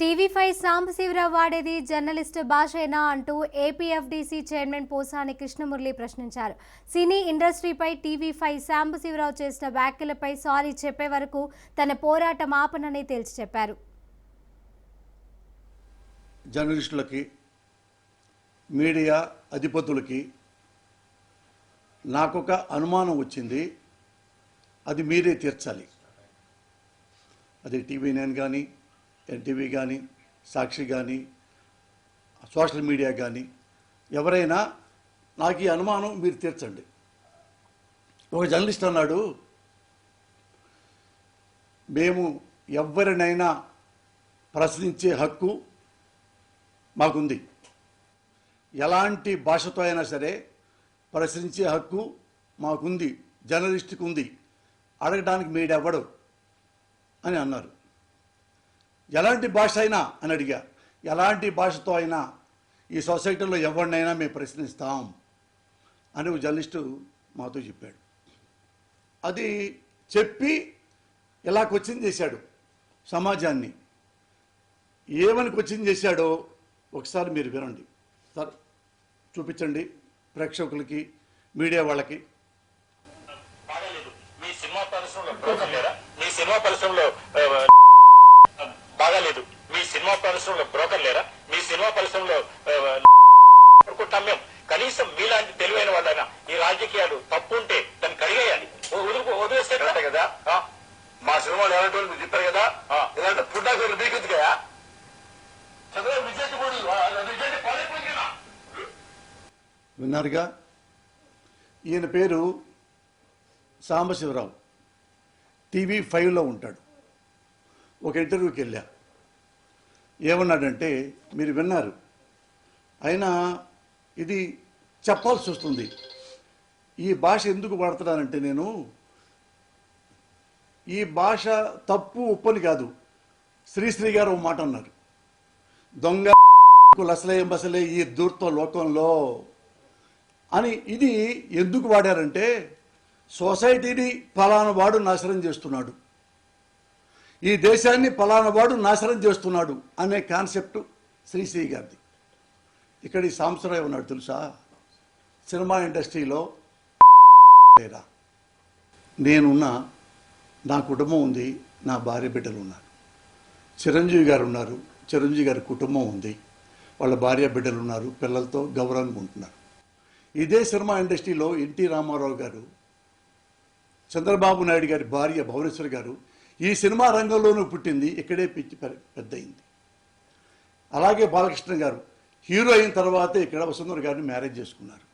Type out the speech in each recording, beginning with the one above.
TV five Sambasivarao వాడేది journalist భాషేనా అంటూ ఏపీఎఫ్డీసీ chairman Posani Krishnamurali ప్రశ్నించారు. సినీ ఇండస్ట్రీపై టీవీ ఫైవ్ సాంబశివరావు చేసిన వ్యాఖ్యలపై సారీ చెప్పే వరకు తన పోరాటం ఆపనని తేల్చి చెప్పారు. జర్నలిస్టులకి మీడియా అధిపతులకి నాకొక అనుమానం వచ్చింది. అది మీరే తీర్చాలి. అది టీవీ నైన్ కానీ ఎన్టీవీ కానీ సాక్షి కానీ సోషల్ మీడియా కానీ ఎవరైనా నాకు ఈ అనుమానం మీరు తీర్చండి. ఒక జర్నలిస్ట్ అన్నాడు మేము ఎవరినైనా ప్రశ్నించే హక్కు మాకుంది. ఎలాంటి భాషతో అయినా సరే ప్రశ్నించే హక్కు మాకుంది జర్నలిస్ట్కి ఉంది. అడగడానికి మీడెవ్వడు అని అన్నారు. ఎలాంటి భాష అయినా అని అడిగా. ఎలాంటి భాషతో అయినా ఈ సొసైటీలో ఎవరినైనా మేము ప్రశ్నిస్తాం అని ఒక జర్నలిస్టు మాతో చెప్పాడు. అది చెప్పి ఇలా క్వశ్చన్ చేశాడు సమాజాన్ని. ఏమని క్వశ్చన్ చేశాడో ఒకసారి మీరు వినండి. సార్ చూపించండి ప్రేక్షకులకి మీడియా వాళ్ళకి. మీ సినిమా పరిశ్రమలో మీ సినిమా పరిశ్రమలో ఆ, బాగాలేదు మీ సినిమా పరిశ్రమలో బ్రోకర్ లేరా? మీ సినిమా పరిశ్రమలో అనుకుంటాం మేము కనీసం మీలాంటి తెలివైన వాళ్ళైనా ఈ రాజకీయాలు తప్పు ఉంటే దాన్ని కడిగేయాలి. ఓ వదులుకో వదిలేస్తే కదా? ఆ, మా సినిమాలు ఎలాంటి వాళ్ళు మీరు చెప్పారు కదా? ఇలాంటి పుట్టాకు విజయ్ పాలైపోయింది కదా విన్నారుగా? ఈయన పేరు సాంబశివరావు. టీవీ ఫైవ్లో ఉంటాడు. ఒక ఇంటర్వ్యూకి వెళ్ళా. ఏమన్నాడంటే మీరు విన్నారు. అయినా ఇది చెప్పాల్సి వస్తుంది. ఈ భాష ఎందుకు వాడుతున్నానంటే నేను ఈ భాష తప్పు ఉప్పని కాదు. శ్రీశ్రీ గారు ఒక మాట అన్నారు. దొంగ లసలే బసలే ఈ దూర్త లోకంలో అని ఇది ఎందుకు వాడారంటే సొసైటీని ఫలానా వాడు నాశనం చేస్తున్నాడు. ఈ దేశాన్ని ఫలానా వాడు నాశనం చేస్తున్నాడు అనే కాన్సెప్ట్ శ్రీశ్రీ గారిది. ఇక్కడ ఈ సాంసరాయ్ ఉన్నాడు తెలుసా? సినిమా ఇండస్ట్రీలో లేదా నేనున్నా నా కుటుంబం ఉంది నా భార్య బిడ్డలు ఉన్నారు. చిరంజీవి గారు ఉన్నారు చిరంజీవి గారి కుటుంబం ఉంది వాళ్ళ భార్య బిడ్డలు ఉన్నారు పిల్లలతో గౌరవంగా ఉంటున్నారు. ఇదే సినిమా ఇండస్ట్రీలో ఎన్టీ రామారావు గారు చంద్రబాబు నాయుడు గారి భార్య భువనేశ్వర్ గారు ఈ సినిమా రంగంలోనూ పుట్టింది. ఇక్కడే పిచ్చి పెద్దయింది. అలాగే బాలకృష్ణ గారు హీరో అయిన తర్వాతే ఇక్కడ వసుంధర గారిని మ్యారేజ్ చేసుకున్నారు.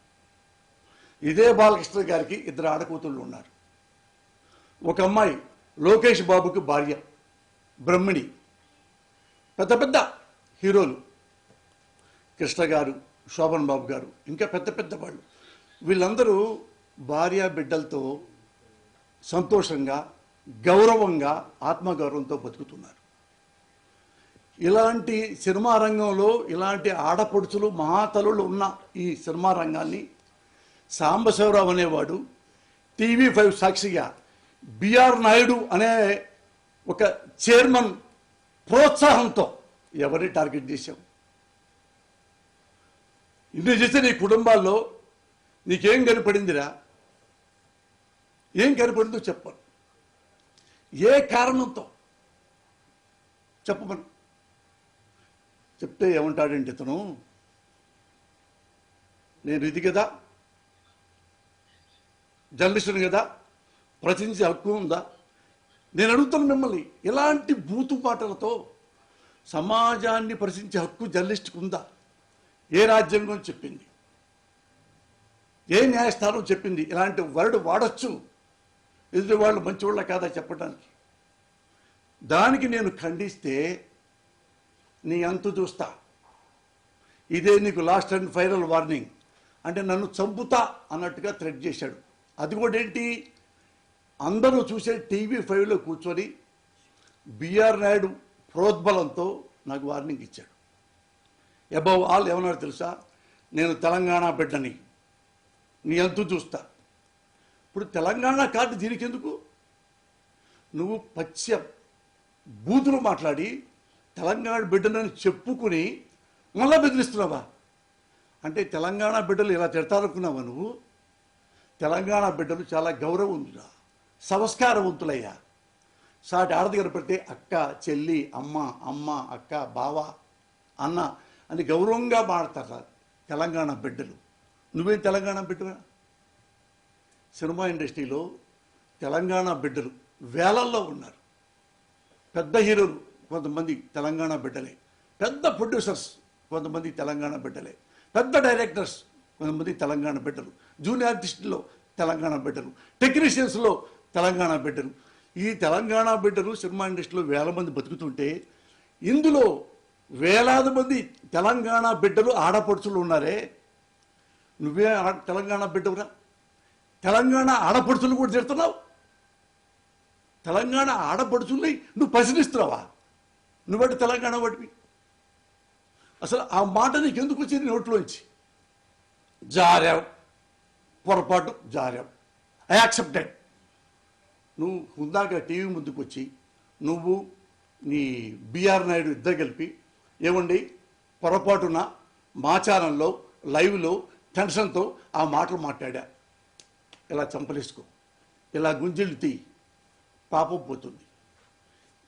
ఇదే బాలకృష్ణ గారికి ఇద్దరు ఆడకూతుళ్ళు ఉన్నారు. ఒక అమ్మాయి లోకేష్ బాబుకి భార్య బ్రహ్మిణి పెద్ద పెద్ద హీరోలు కృష్ణ గారు శోభన్ బాబు గారు ఇంకా పెద్ద పెద్ద వాళ్ళు. వీళ్ళందరూ భార్య బిడ్డలతో సంతోషంగా గౌరవంగా ఆత్మగౌరవంతో బతుకుతున్నారు. ఇలాంటి సినిమా రంగంలో ఇలాంటి ఆడపడుచులు మహాతలులు ఉన్న ఈ సినిమా రంగాన్ని సాంబశివరావు అనేవాడు టీవీ ఫైవ్ సాక్షిగా బిఆర్ నాయుడు అనే ఒక చైర్మన్ ప్రోత్సాహంతో ఎవరిని టార్గెట్ చేశాం ఇన్ని చేసే నీ కుటుంబాల్లో నీకేం కనపడిందిరా? ఏం కనపడిందో చెప్పాను ఏ కారణంతో? చెప్పమను. చెప్తే ఏమంటాడంటే ఇతను? నేను ఇది కదా? జర్నలిస్టుని కదా? ప్రశ్నించే హక్కు ఉందా? నేను అడుగుతాను మిమ్మల్ని ఎలాంటి బూతుపాటలతో సమాజాన్ని ప్రశ్నించే హక్కు జర్నలిస్ట్కి ఉందా? ఏ రాజ్యాంగం చెప్పింది? ఏ న్యాయస్థానం చెప్పింది? ఇలాంటి వర్డ్ వాడచ్చు? ఎదుటి వాళ్ళు మంచివాళ్ళ కాదా చెప్పడానికి దానికి నేను ఖండిస్తే నీ అంతు చూస్తా. ఇదే నీకు లాస్ట్ అండ్ ఫైనల్ వార్నింగ్ అంటే నన్ను చంపుతా అన్నట్టుగా థ్రెడ్ చేశాడు. అది కూడా ఏంటి? అందరూ చూసే టీవీ ఫైవ్లో కూర్చొని బిఆర్ నాయుడు ప్రోద్బలంతో నాకు వార్నింగ్ ఇచ్చాడు. అబౌవ్ ఆల్ ఏమన్నాడు తెలుసా? నేను తెలంగాణ బిడ్డని. నీ అంతు చూస్తా. ఇప్పుడు తెలంగాణ కార్డు దీనికి ఎందుకు నువ్వు పచ్చ బూతులు మాట్లాడి తెలంగాణ బిడ్డనని చెప్పుకుని మళ్ళా బెదిరిస్తున్నావా? అంటే తెలంగాణ బిడ్డలు ఇలా తిడతారనుకున్నావా నువ్వు? తెలంగాణ బిడ్డలు చాలా గౌరవవంతులా సంస్కారవంతులయ్యా? సాటి ఆడది కనపడితే అక్క చెల్లి అమ్మ అమ్మ అక్క బావ అన్న అని గౌరవంగా మాడతారు తెలంగాణ బిడ్డలు. నువ్వేం తెలంగాణ బిడ్డవా? సినిమా ఇండస్ట్రీలో తెలంగాణ బిడ్డలు వేలల్లో ఉన్నారు. పెద్ద హీరోలు కొంతమంది తెలంగాణ బిడ్డలే. పెద్ద ప్రొడ్యూసర్స్ కొంతమంది తెలంగాణ బిడ్డలే. పెద్ద డైరెక్టర్స్ కొంతమంది తెలంగాణ బిడ్డలు. జూనియర్ ఆర్టిస్టుల్లో తెలంగాణ బిడ్డలు. టెక్నీషియన్స్లో తెలంగాణ బిడ్డలు. ఈ తెలంగాణ బిడ్డలు సినిమా ఇండస్ట్రీలో వేల మంది బతుకుతుంటే ఇందులో వేలాది మంది తెలంగాణ బిడ్డలు ఆడపడుచులు ఉన్నారే. నువ్వే తెలంగాణ బిడ్డవురా? తెలంగాణ ఆడపడుచులు కూడా తిడుతున్నావు తెలంగాణ ఆడపడుచుల్ని నువ్వు ప్రశ్నిస్తున్నావా? నువ్వంటే తెలంగాణ వాటివి అసలు ఆ మాట నీకు ఎందుకు వచ్చింది నోట్లోంచి? జారావు. పొరపాటు జారావు. ఐ యాక్సెప్టెడ్ నువ్వు హుందాగా టీవీ ముందుకు వచ్చి నువ్వు నీ బిఆర్ నాయుడు ఇద్దరు కలిపి ఏమండి పొరపాటున మా ఛానల్లో లైవ్లో టెన్షన్తో ఆ మాటలు మాట్లాడా? ఇలా చంపలేసుకో. ఇలా గుంజలు తీ పాపం పోతుంది.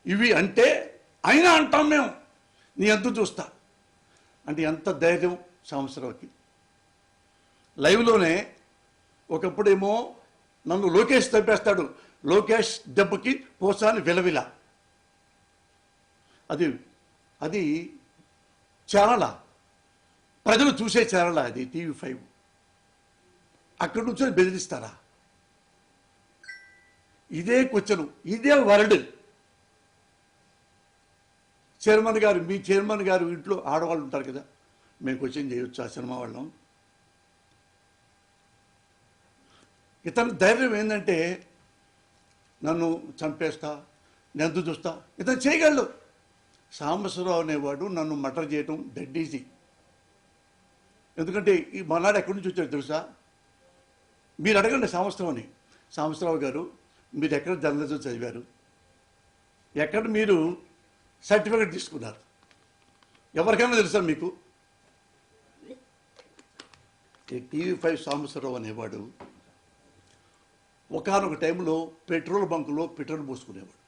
ఇవి అంటే అయినా అంటాం మేము. నీ ఎంత చూస్తా. అంటే ఎంత ధైర్యం సంవత్సరానికి లైవ్లోనే ఒకప్పుడేమో నన్ను లోకేష్ చంపేస్తాడు. లోకేష్ దెబ్బకి పోసాని విలవిల. అది అది ఛానలా ప్రజలు చూసే ఛానల్ అది టీవీ ఫైవ్. అక్కడి నుంచో బెదిరిస్తారా? ఇదే క్వశ్చన్ ఇదే వరల్డ్. చైర్మన్ గారు మీ చైర్మన్ గారు ఇంట్లో ఆడవాళ్ళు ఉంటారు కదా మేము క్వశ్చన్ చేయొచ్చు ఆ సినిమా వాళ్ళం? ఇతని ధైర్యం ఏంటంటే నన్ను చంపేస్తా నెందు చూస్తా ఇతను చేయగలడు. సాంబశ్వరరావు అనేవాడు నన్ను మటర్ చేయటం డెడ్ ఈజీ ఎందుకంటే ఈ మనాడు ఎక్కడి నుంచి వచ్చాడు తెలుసా? మీరు అడగండి సంవత్సరం అని. సాంబశ్వరరావు గారు మీరు ఎక్కడ జర్నలిజం చదివారు? ఎక్కడ మీరు సర్టిఫికెట్ తీసుకున్నారు? ఎవరికైనా తెలుసా మీకు? టీవీ ఫైవ్ సాంబశ్వరరావు అనేవాడు ఒకనొక టైంలో పెట్రోల్ బంకులో పెట్రోల్ పోసుకునేవాడు.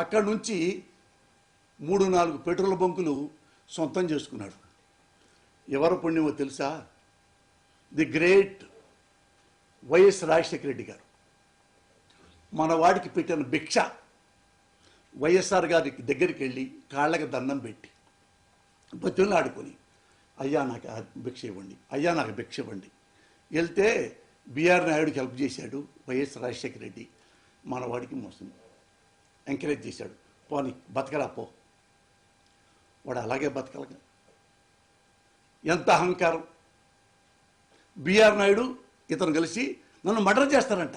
అక్కడి నుంచి మూడు నాలుగు పెట్రోల్ బంకులు సొంతం చేసుకున్నాడు. ఎవరు పుణ్యమో తెలుసా? The great YS Rajasekhara Reddy garu. మన వాడికి పెట్టిన భిక్ష వైఎస్ఆర్ గారి దగ్గరికి వెళ్ళి కాళ్ళకి దండం పెట్టి బతులు ఆడుకొని అయ్యా నాకు భిక్ష ఇవ్వండి అయ్యా నాకు భిక్ష ఇవ్వండి. వెళ్తే బీఆర్ నాయుడుకి హెల్ప్ చేశాడు వైఎస్ రాజశేఖర రెడ్డి. మన వాడికి మోసం ఎంకరేజ్ చేశాడు. పోని బతకరా పో. వాడు అలాగే బతకలగా ఎంత అహంకారం. బిఆర్ నాయుడు ఇతను కలిసి నన్ను మర్డర్ చేస్తారంట.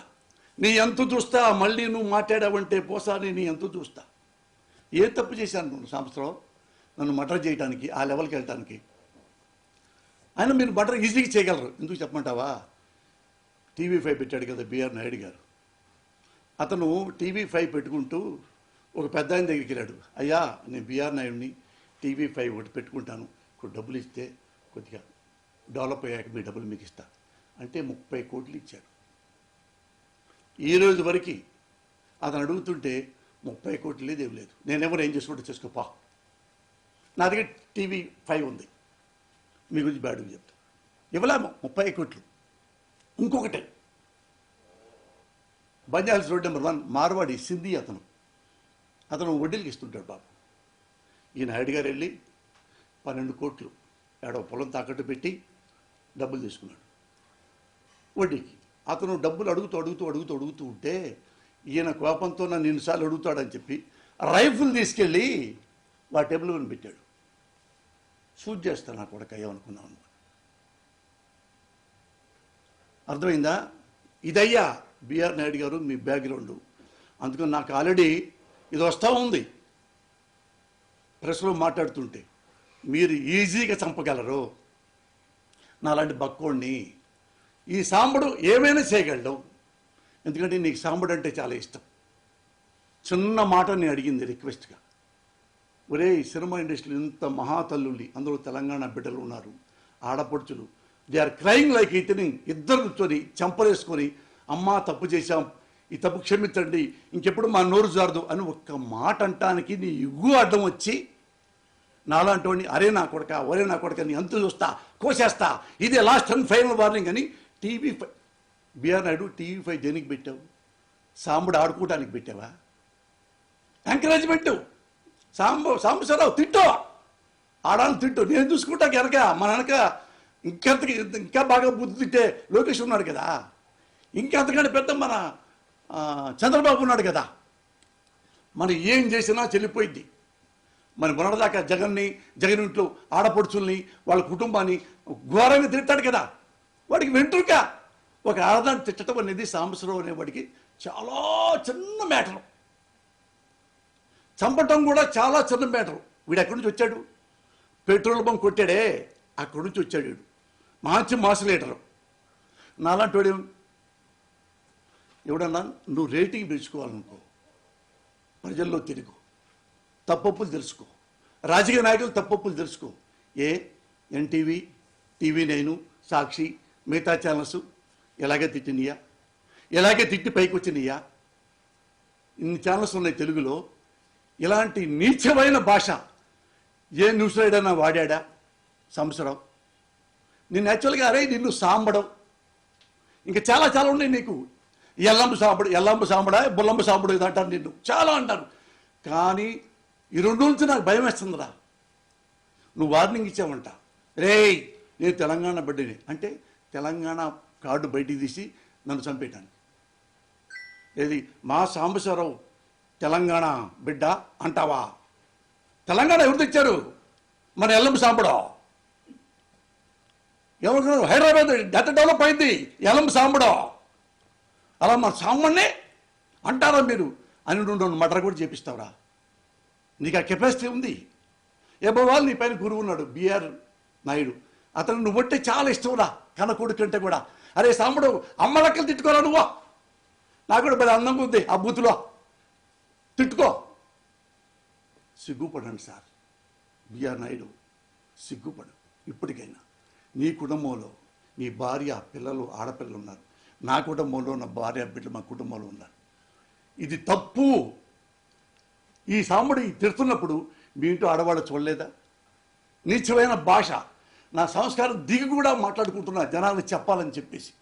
నీ ఎంత చూస్తా మళ్ళీ నువ్వు మాట్లాడావంటే పోసాని నీ ఎంత చూస్తా. ఏ తప్పు చేశాను నువ్వు సంవత్సరం నన్ను మర్డర్ చేయడానికి ఆ లెవెల్కి వెళ్ళటానికి. ఆయన మీరు మర్డర్ ఈజీగా చేయగలరు. ఎందుకు చెప్పమంటావా? టీవీ ఫైవ్ పెట్టాడు కదా బిఆర్ నాయుడు గారు. అతను టీవీ ఫైవ్ పెట్టుకుంటూ ఒక పెద్ద ఆయన దగ్గరికి వెళ్ళాడు. అయ్యా నేను బిఆర్ నాయుడిని టీవీ ఫైవ్ ఒకటి పెట్టుకుంటాను. ఇప్పుడు డబ్బులు ఇస్తే కొద్దిగా డెవలప్ అయ్యాక మీ డబ్బులు మీకు ఇస్తా. అంటే ముప్పై కోట్లు ఇచ్చాడు ఈ రోజు వరకు అతను అడుగుతుంటే ముప్పై కోట్లు లేదు ఏం లేదు. నేనెవరు ఏం చేసుకుంటే చేసుకోపా నా దగ్గర టీవీ ఫైవ్ ఉంది. మీ గురించి బ్యాడ్గా చెప్తా. ఇవ్వలేము ముప్పై కోట్లు. ఇంకొకటి. బంజాల్స్ road number one Marwadi Sindhi అతను. అతను వడ్డీలకి ఇస్తుంటాడు బాబు. ఈ నాయుడు గారు వెళ్ళి పన్నెండు కోట్లు ఏడో పొలం తాకట్టు పెట్టి డబ్బులు తీసుకున్నాడు. వడ్డీకి. అతను డబ్బులు అడుగుతూ అడుగుతూ అడుగుతూ అడుగుతూ ఉంటే ఈయన కోపంతో నన్ను ఎన్నిసార్లు అడుగుతాడని చెప్పి రైఫిల్ తీసుకెళ్ళి వా టేబుల్ మీద పెట్టాడు. షూట్ చేస్తాను నా కూడా అయ్యామనుకున్నాను అర్థమైందా? ఇదయ్యా బిఆర్ నాయుడు గారు మీ బ్యాక్గ్రౌండ్. అందుకని నాకు ఆల్రెడీ ఇది వస్తూ ఉంది. ప్రెస్లో మాట్లాడుతుంటే మీరు ఈజీగా చంపగలరు. నాలాంటి బక్కోడిని ఈ సాంబడు ఏమైనా చేయగలడు? ఎందుకంటే నీకు సాంబడు అంటే చాలా ఇష్టం. చిన్న మాట నేను అడిగింది రిక్వెస్ట్గా. ఒరే సినిమా ఇండస్ట్రీలో ఇంత మహాతల్లుల్ని అందులో తెలంగాణ బిడ్డలు ఉన్నారు ఆడపడుచులు. దే ఆర్ క్రైమ్ లైక్ ఇతని ఇద్దరు కూర్చొని చంపలేసుకొని అమ్మా తప్పు చేశాం ఈ తప్పు క్షమించండి ఇంకెప్పుడు మా నోరు జారదు అని ఒక్క మాట అంటానికి నీ ఇగ్గు అడ్డం వచ్చి నాలాంటి వాడిని అరే నా కొడక ఒరే నా కొడక నీ అంతు చూస్తా కోసేస్తా. ఇదే లాస్ట్ అండ్ ఫైనల్ వార్నింగ్ అని TV five BR Naidu TV five దేనికి పెట్టావు? సాంబడు ఆడుకోవడానికి పెట్టావా? ఎంకరేజ్మెంట్ సాంబ సాంబశివరావు తిట్టో. ఆడాలని తిట్టు. నేను చూసుకుంటా కనుక మన వెనక ఇంకెంత ఇంకా బాగా బుద్ధి తిట్టే లోకేష్ ఉన్నాడు కదా. ఇంకెంతకంటే పెద్ద మన చంద్రబాబు ఉన్నాడు కదా. మనం ఏం చేసినా చెల్లిపోయింది మరి మొన్నటిదాకా జగన్ని జగన్ ఇంట్లో ఆడపడుచుల్ని వాళ్ళ కుటుంబాన్ని ఘోరంగా తిట్టాడు కదా. వాడికి వెంట్రుక. ఒక ఆడదాన్ని తిట్టడం అనేది సాంబశ్వరావు అనేవాడికి చాలా చిన్న మ్యాటరు. చంపటం కూడా చాలా చిన్న మ్యాటరు. వీడు ఎక్కడి నుంచి వచ్చాడు? పెట్రోల్ బంక్ కొట్టాడే. అక్కడి నుంచి వచ్చాడు వీడు. మంచి మాస్ లీటరు నాలాంటి వాడు ఎవడన్నా నువ్వు రేటింగ్ పెంచుకోవాలనుకో ప్రజల్లో తిరుగు. తప్పప్పులు తెలుసుకో. రాజకీయ నాయకులు తప్పప్పులు తెలుసుకో. ఏ ఎన్టీవీ టీవీ నైను సాక్షి మిగతా ఛానల్స్ ఎలాగే తిట్టినయా ఎలాగే తిట్టి పైకి వచ్చినయా ఇన్ని ఛానల్స్ ఉన్నాయి తెలుగులో. ఇలాంటి నీచమైన భాష ఏ న్యూస్ రైడర్నా వాడా సంవత్సరం. నేను యాక్చువల్గా అరే నిన్ను సాంబడం. ఇంకా చాలా చాలా ఉన్నాయి నీకు. ఎల్లంబు సాంబడు ఎల్లంబు సాంబడా బుల్లంబు సాంబడు ఇది అంటారు నిన్ను. చాలా అంటారు. కానీ ఈ రెండు నుంచి నాకు భయం వేస్తుందిరా. నువ్వు వార్నింగ్ ఇచ్చావంట. రేయ్ నేను తెలంగాణ బిడ్డని. అంటే తెలంగాణ కార్డు బయటికి తీసి నన్ను చంపేయటానికి. ఏది? మా సాంబశివరావు తెలంగాణ బిడ్డ అంటావా? తెలంగాణ ఎవరు తెచ్చారు? మన ఎల్లంబు సాంబడో? ఎవరు? హైదరాబాద్ గత డెవలప్ అయింది ఎల్లంబు సాంబడో? అలా మన సాంబడినే అంటారా మీరు? అని రెండు రెండు మటర్ కూడా చేపిస్తావురా. నీకు ఆ కెపాసిటీ ఉంది. ఎబ్బవాళ్ళు నీ పైన గురువు ఉన్నాడు బిఆర్ నాయుడు. అతను నువ్వంటే చాలా ఇష్టంరా కన్న కొడుకు అంటే కూడా. అరే సాంబడు అమ్మ లెక్కలు తిట్టుకోరా నువ్వా? నాకు కూడా పెద్ద అందంగా ఉంది ఆ బూతులో. తిట్టుకో. సిగ్గుపడండి సార్. బిఆర్ నాయుడు సిగ్గుపడు. ఇప్పటికైనా. నీ కుటుంబంలో నీ భార్య పిల్లలు ఆడపిల్లలు ఉన్నారు. నా కుటుంబంలో నా భార్య బిడ్డలు మా కుటుంబంలో ఉన్నారు. ఇది తప్పు. ఈ సాముడు తిడుతున్నప్పుడు మీ ఇంట్లో ఆడవాళ్ళు చూడలేదా? నీచమైన భాష. నా సంస్కారం దిగి కూడా మాట్లాడుకుంటున్నా జనాలు చెప్పాలని చెప్పేసి.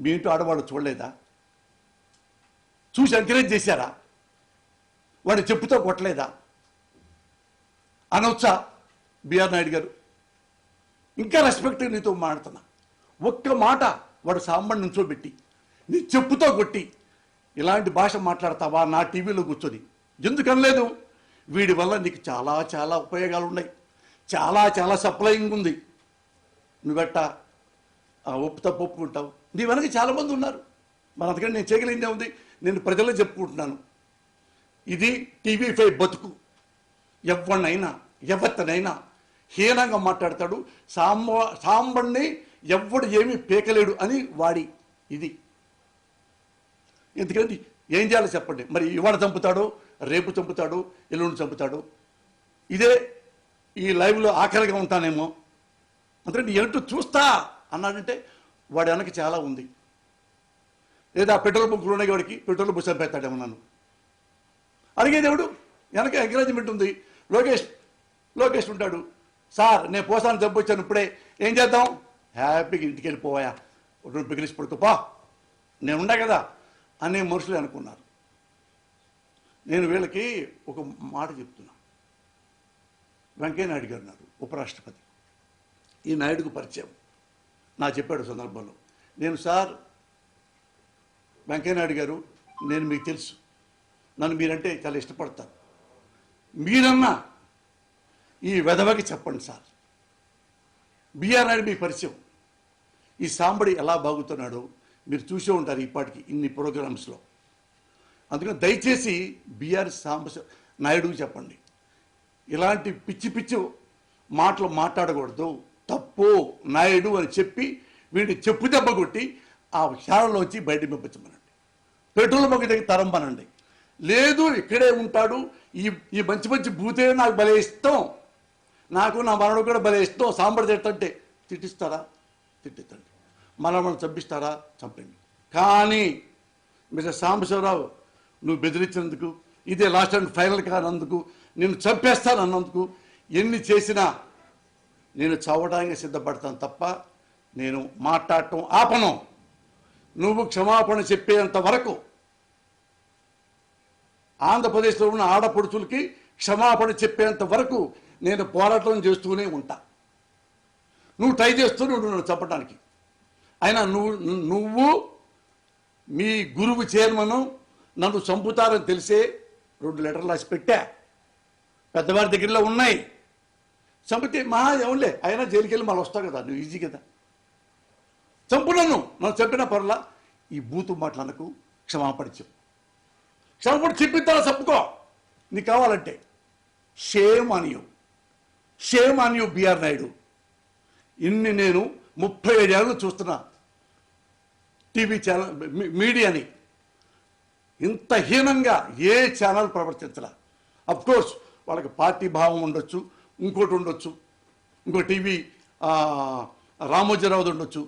మీ ఇంట్లో ఆడవాళ్ళు చూడలేదా? చూసి ఎంకరేజ్ చేశారా? వాడిని చెప్పుతో కొట్టలేదా? అనొచ్చా బిఆర్ నాయుడు గారు. ఇంకా రెస్పెక్ట్ నీతో మాడుతున్నా ఒక్క మాట వాడు సాంబడి నుంచోబెట్టి నీ చెప్పుతో కొట్టి ఇలాంటి భాష మాట్లాడతావా? నా టీవీలో కూర్చొని. ఎందుకనలేదు? వీడి వల్ల నీకు చాలా చాలా ఉపయోగాలు ఉన్నాయి చాలా చాలా సప్లయింగ్ ఉంది. నువ్వెట్ట? ఆ ఒప్పు తప్పు ఒప్పుకుంటావు. నీ వెనక చాలామంది ఉన్నారు. మన అందుకని నేను చేయగలిగిందే ఉంది. నేను ప్రజల్లో చెప్పుకుంటున్నాను. ఇది టీవీ ఫైవ్ బతుకు. ఎవరినైనా ఎవరినైనా హీనంగా మాట్లాడతాడు. సాంబ సాంబడిని ఎవడు ఏమీ పీకలేడు అని వాడి ఇది. ఎందుకంటే ఏం చేయాలో చెప్పండి. మరి ఇవాళ చంపుతాడు రేపు చంపుతాడు ఎల్లుండి చంపుతాడు. ఇదే ఈ లైవ్లో ఆఖరిగా ఉంటానేమో. అందుకని ఎటు చూస్తా అన్నాడంటే వాడి వెనక చాలా ఉంది. లేదా పెట్రోల్ బంకులు ఉన్నాయి వాడికి పెట్రోల్ బుస్ చంపేస్తాడేమో నన్ను. అడిగేది వెనక ఎంకరేజ్మెంట్ ఉంది. లోకేష్ లోకేష్ ఉంటాడు. సార్ నేను పోసాను చంపొచ్చాను ఇప్పుడే. ఏం చేద్దాం? హ్యాపీగా ఇంటికి వెళ్ళిపోయా రెండు పిగిలిసి పా. నేను ఉన్నా కదా అనే మనుషులు అనుకున్నారు. నేను వీళ్ళకి ఒక మాట చెప్తున్నా. వెంకయ్య నాయుడు గారు ఉన్నారు ఉపరాష్ట్రపతి. ఈ నాయుడుకు పరిచయం. నా చెప్పాడు సందర్భంలో. నేను సార్ వెంకయ్య నాయుడు గారు నేను మీకు తెలుసు. నన్ను మీరంటే చాలా ఇష్టపడతాను మీరన్నా ఈ వెధవకి చెప్పండి సార్. బిఆర్ నాయుడు మీకు పరిచయం. ఈ సాంబడి ఎలా బాగుతున్నాడో మీరు చూసే ఉంటారు ఇప్పటికి ఇన్ని ప్రోగ్రామ్స్లో. అందుకని దయచేసి బిఆర్ సాంబ నాయుడు చెప్పండి. ఇలాంటి పిచ్చి పిచ్చి మాటలు మాట్లాడకూడదు. తప్పు నాయుడు అని చెప్పి వీడిని చెప్పు దెబ్బ కొట్టి ఆ క్షారంలోంచి బయట పంపించమనండి పెట్రోల్ బంక్ దగ్గర తరంపనండి లేదు ఇక్కడే ఉంటాడు. ఈ ఈ మంచి మంచి భూతే నాకు భలే ఇష్టం. నాకు నా మనడు కూడా భలే ఇష్టం. సాంబార్ తిట్టంటే తిట్టిస్తారా? తిట్టిస్తండి. మనల్ని చంపిస్తారా? చంపండి. కానీ మిస్టర్ సాంబశివరావు నువ్వు బెదిరించినందుకు ఇదే లాస్ట్ అండ్ ఫైనల్ కానందుకు నేను చంపేస్తాను అన్నందుకు ఎన్ని చేసినా నేను చావడానికి సిద్ధపడతాను తప్ప నేను మాట్లాడటం ఆపను. నువ్వు క్షమాపణ చెప్పేంత వరకు ఆంధ్రప్రదేశ్లో ఉన్న ఆడపడుచులకి క్షమాపణ చెప్పేంత వరకు నేను పోరాటం చేస్తూనే ఉంటా. నువ్వు ట్రై చేస్తూ నువ్వు నన్ను చంపడానికి. అయినా నువ్వు నువ్వు మీ గురువు చైర్మను నన్ను చంపుతారని తెలిసే రెండు లెటర్లు రాసి పెట్టా. పెద్దవారి దగ్గరలో ఉన్నాయి. చంపితే మా ఏమలే అయినా జైలుకి వెళ్ళి మళ్ళీ వస్తావు కదా నువ్వు ఈజీ కదా. చంపు నన్ను నన్ను చంపిన పర్లా ఈ బూతు మాటలకు క్షమాపణ చెప్పు క్షమాపణ చెప్పిద్దా చెప్పుకో నీకు కావాలంటే షేమ్ అని యూ షేమ్ అని యూ బిఆర్ నాయుడు. ఇన్ని నేను ముప్పై ఐదేళ్ళు చూస్తున్నా. టీవీ ఛానల్ మీడియాని ఇంత హీనంగా ఏ ఛానల్ ప్రవర్తించలే? అఫ్ కోర్స్ వాళ్ళకి పార్టీ భావం ఉండొచ్చు ఇంకోటి ఉండొచ్చు ఇంకో టీవీ రామోజీరావుది ఉండొచ్చు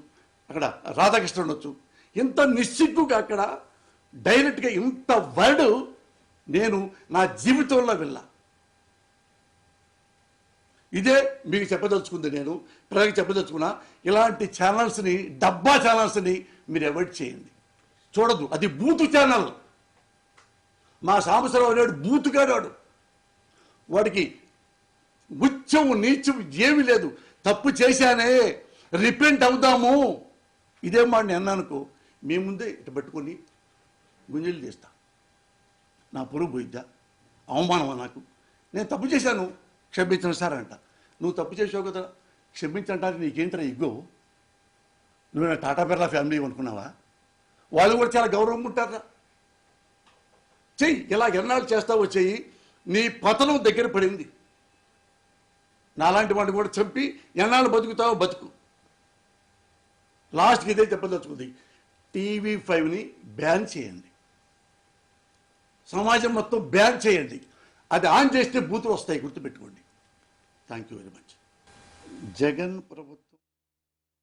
అక్కడ రాధాకృష్ణ ఉండొచ్చు. ఇంత నిశ్చిగ్గుగా అక్కడ డైరెక్ట్గా ఇంత వర్డ్ నేను నా జీవితంలో వెళ్ళా ఇదే మీకు చెప్పదలుచుకుంది నేను ప్రజలకు చెప్పదలుచుకున్నా ఇలాంటి ఛానల్స్ని డబ్బా ఛానల్స్ని మీరు అవాయిడ్ చేయండి. చూడదు అది బూతు ఛానల్. మా సాంబశివరావు అనేవాడు బూతుగాడాడు. వాడికి ఉచ్చం నీచం ఏమీ లేదు. తప్పు చేశానే రిపెంట్ అవుదాము. ఇదే మాట నేను అన్నానుకో మీ ముందే ఇటు పెట్టుకొని గుంజలు తీస్తా నా పొరుగు పోయిద్దా? అవమానమా నాకు? నేను తప్పు చేశాను క్షమించను సార్ అంట. నువ్వు తప్పు చేసావు కదా క్షమించడానికి నీకేంటరా ఇగ్గో నువ్వు నా టాటా బిర్లా ఫ్యామిలీ అనుకున్నావా వాళ్ళు కూడా చాలా గౌరవం ఉంటారా చెయ్యి ఇలా ఎన్నాళ్ళు చేస్తావో చెయ్యి. నీ పతనం దగ్గర పడింది. నాలాంటి వాడిని కూడా చంపి ఎన్నాళ్ళు బతుకుతావో బతుకు. లాస్ట్కి ఇదే చెప్పదలుచుకుంది టీవీ ఫైవ్ని బ్యాన్ చేయండి. సమాజం మొత్తం బ్యాన్ చేయండి. అది ఆన్ చేస్తే బూతులు వస్తాయి గుర్తుపెట్టుకోండి. Thank you very much Jagan ప్రభుత్వం